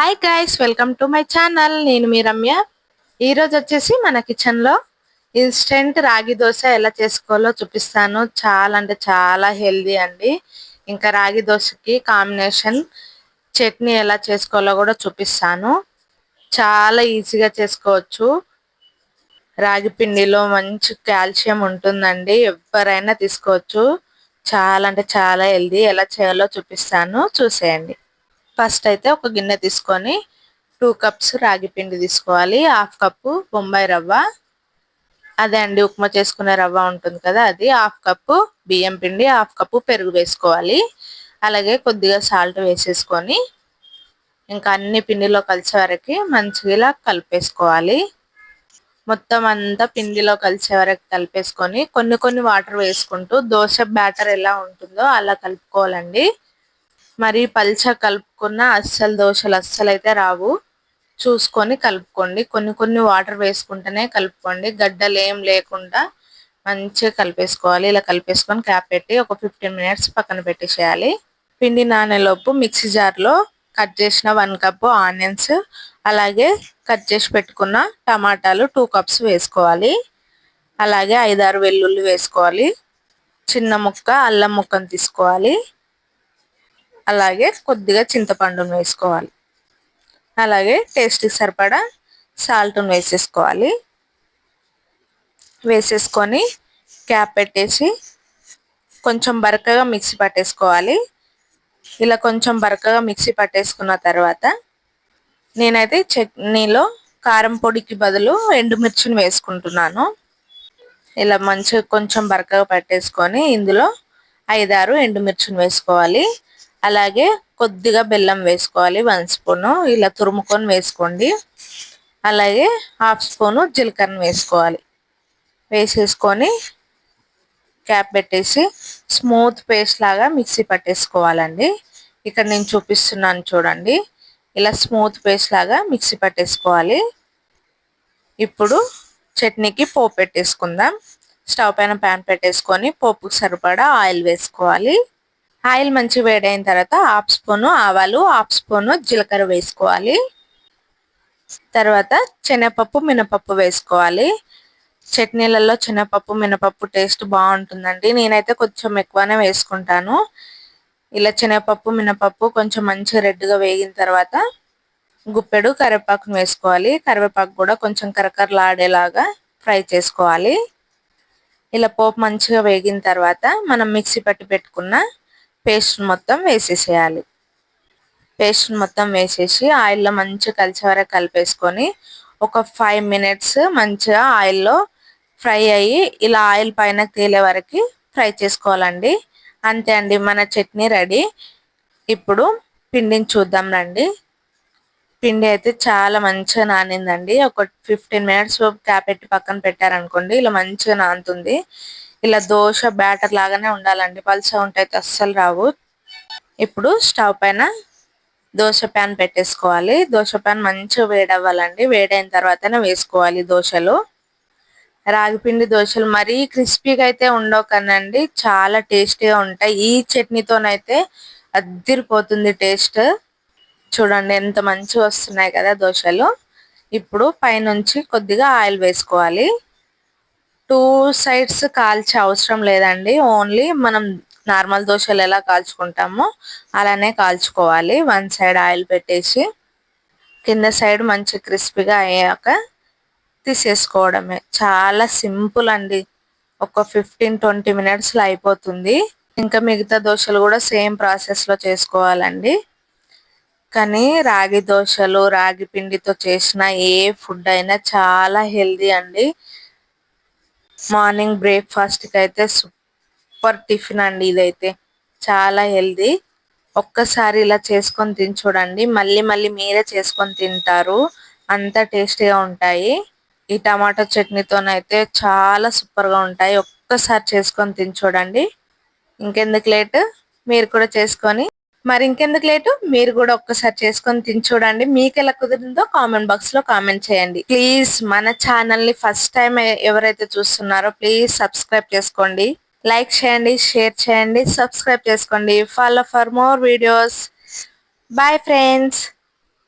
Hi guys welcome to my channel నేను మీ రమ్య. ఈరోజు వచ్చేసి మన కిచెన్లో ఇన్స్టెంట్ రాగి దోశ ఎలా చేసుకోవాలో చూపిస్తాను. చాలా అంటే చాలా హెల్దీ అండి. ఇంకా రాగి దోశకి కాంబినేషన్ చట్నీ ఎలా చేసుకోవాలో కూడా చూపిస్తాను. చాలా ఈజీగా చేసుకోవచ్చు. రాగి పిండిలో మంచి కాల్షియం ఉంటుందండి. ఎవరైనా తీసుకోవచ్చు. చాలా అంటే చాలా హెల్దీ ఎలా చేయాలో చూపిస్తాను. చూసేయండి. ఫస్ట్ అయితే ఒక గిన్నె తీసుకొని టూ కప్స్ రాగి పిండి తీసుకోవాలి హాఫ్ కప్పు బొంబాయి రవ్వ. అదే అండి ఉప్మా చేసుకునే రవ్వ ఉంటుంది కదా అది హాఫ్ కప్పు బియ్యం పిండి హాఫ్ కప్పు పెరుగు వేసుకోవాలి. అలాగే కొద్దిగా సాల్ట్ వేసేసుకొని ఇంకా అన్ని పిండిలో కలిసే వరకు మంచిగా కలిపేసుకోవాలి. మొత్తం అంతా పిండిలో కలిసే వరకు కలిపేసుకొని కొన్ని కొన్ని వాటర్ వేసుకుంటూ దోశ బ్యాటర్ ఎలా ఉంటుందో అలా కలుపుకోవాలండి. మరి పల్చ కలుపుకున్న అస్సలు దోశలు అస్సలు అయితే రావు. చూసుకొని కలుపుకోండి. కొన్ని కొన్ని వాటర్ వేసుకుంటేనే కలుపుకోండి. గడ్డలు ఏం లేకుండా మంచిగా కలిపేసుకోవాలి. ఇలా కలిపేసుకొని క్యాప్ పెట్టి ఒక ఫిఫ్టీన్ మినిట్స్ పక్కన పెట్టేసేయాలి. పిండి నానేలోపు మిక్సీ జార్లో కట్ చేసిన వన్ కప్ ఆనియన్స్ అలాగే కట్ చేసి పెట్టుకున్న టమాటాలు టూ కప్స్ వేసుకోవాలి. అలాగే ఐదారు వెల్లుల్లి వేసుకోవాలి. చిన్న ముక్క అల్లం ముక్కను తీసుకోవాలి. అలాగే కొద్దిగా చింతపండును వేసుకోవాలి. అలాగే టేస్ట్కి సరిపడా సాల్ట్ను వేసేసుకోవాలి. వేసేసుకొని క్యాప్ పెట్టేసి కొంచెం బరకగా మిక్సీ పట్టేసుకోవాలి. ఇలా కొంచెం బరకగా మిక్సీ పట్టేసుకున్న తర్వాత నేనైతే చట్నీలో కారం పొడికి బదులు ఎండుమిర్చిని వేసుకుంటున్నాను. ఇలా మంచిగా కొంచెం బరకగా పట్టేసుకొని ఇందులో ఐదారు ఎండుమిర్చిని వేసుకోవాలి. అలాగే కొద్దిగా బెల్లం వేసుకోవాలి వన్ స్పూను. ఇలా తురుముకొని వేసుకోండి. అలాగే హాఫ్ స్పూను జీలకర్ర వేసుకోవాలి. వేసేసుకొని క్యాప్ పెట్టేసి స్మూత్ పేస్ట్ లాగా మిక్సీ పట్టేసుకోవాలండి. ఇక్కడ నేను చూపిస్తున్నాను చూడండి. ఇలా స్మూత్ పేస్ట్ లాగా మిక్సీ పట్టేసుకోవాలి. ఇప్పుడు చట్నీకి పోపు పెట్టేసుకుందాం. స్టవ్ పైన ప్యాన్ పెట్టేసుకొని పోపుకి సరిపడా ఆయిల్ వేసుకోవాలి. ఆయిల్ మంచి వేడైన తర్వాత హాఫ్ స్పూను ఆవాలు హాఫ్ స్పూను జీలకర్ర వేసుకోవాలి. తర్వాత శనగపప్పు మినపప్పు వేసుకోవాలి. చట్నీలలో శనగపప్పు మినపప్పు టేస్ట్ బాగుంటుందండి. నేనైతే కొంచెం ఎక్కువనే వేసుకుంటాను. ఇలా శనగపప్పు మినపప్పు కొంచెం మంచిగా రెడ్గా వేగిన తర్వాత గుప్పెడు కరివేపాకును వేసుకోవాలి. కరివేపాకు కూడా కొంచెం కరకరలాడేలాగా ఫ్రై చేసుకోవాలి. ఇలా పోపు మంచిగా వేగిన తర్వాత మనం మిక్సీ పట్టి పెట్టుకున్న పేస్ట్ మొత్తం వేసేసేయాలి. పేస్ట్ మొత్తం వేసేసి ఆయిల్లో మంచిగా కలిసే వరకు కలిపేసుకొని ఒక ఫైవ్ మినిట్స్ మంచిగా ఆయిల్లో ఫ్రై అయ్యి ఇలా ఆయిల్ పైన తేలే వరకు ఫ్రై చేసుకోవాలండి. అంతే అండి మన చట్నీ రెడీ. ఇప్పుడు పిండిని చూద్దాం రండి. పిండి అయితే చాలా మంచిగా నానిందండి. ఒక ఫిఫ్టీన్ మినిట్స్ క్యాప్ పెట్టి పక్కన పెట్టారనుకోండి ఇలా మంచిగా నానుతుంది. ఇలా దోశ బ్యాటర్ లాగానే ఉండాలండి. పలుచగా ఉంటే అస్సలు రావు. ఇప్పుడు స్టవ్ పైన దోశ ప్యాన్ పెట్టేసుకోవాలి. దోశ ప్యాన్ మంచిగా వేడవ్వాలండి. వేడైన తర్వాతనే వేసుకోవాలి దోశలు. రాగిపిండి దోశలు మరీ క్రిస్పీగా అయితే ఉండవుకనండి చాలా టేస్టీగా ఉంటాయి. ఈ చట్నీతోనైతే అద్దిరిపోతుంది టేస్ట్. చూడండి ఎంత మంచిగా వస్తున్నాయి కదా దోశలు. ఇప్పుడు పైనుంచి కొద్దిగా ఆయిల్ వేసుకోవాలి. టూ సైడ్స్ కాల్చే అవసరం లేదండి. ఓన్లీ మనం నార్మల్ దోశలు ఎలా కాల్చుకుంటామో అలానే కాల్చుకోవాలి. వన్ సైడ్ ఆయిల్ పెట్టేసి కింద సైడ్ మంచి క్రిస్పీగా అయ్యాక తీసేసుకోవడమే. చాలా సింపుల్ అండి. ఒక ఫిఫ్టీన్ ట్వంటీ మినిట్స్లో అయిపోతుంది. ఇంకా మిగతా దోశలు కూడా సేమ్ ప్రాసెస్లో చేసుకోవాలండి. కానీ రాగి దోశలు రాగి పిండితో చేసిన ఏ ఫుడ్ అయినా చాలా హెల్దీ అండి. మార్నింగ్ బ్రేక్ఫాస్ట్కి అయితే సూపర్ టిఫిన్ అండి ఇదైతే. చాలా హెల్దీ. ఒక్కసారి ఇలా చేసుకొని తిని చూడండి. మళ్ళీ మళ్ళీ మీరే చేసుకొని తింటారు. అంత టేస్టీగా ఉంటాయి. ఈ టమాటో చట్నీతోనైతే చాలా సూపర్గా ఉంటాయి. ఒక్కసారి చేసుకొని తిని చూడండి. ఇంకెందుకు లేట్? మీరు కూడా చేసుకొని మరి ఇంకెందుకు లేటు? మీరు కూడా ఒక్కసారి చేసుకొని తిని చూడండి. మీకు ఎలా కుదిరిందో కామెంట్ బాక్స్లో కామెంట్ చేయండి. ప్లీజ్ మన ఛానల్ని ఫస్ట్ టైం ఎవరైతే చూస్తున్నారో ప్లీజ్ సబ్స్క్రైబ్ చేసుకోండి. లైక్ చేయండి షేర్ చేయండి సబ్స్క్రైబ్ చేసుకోండి. Follow for more videos bye friends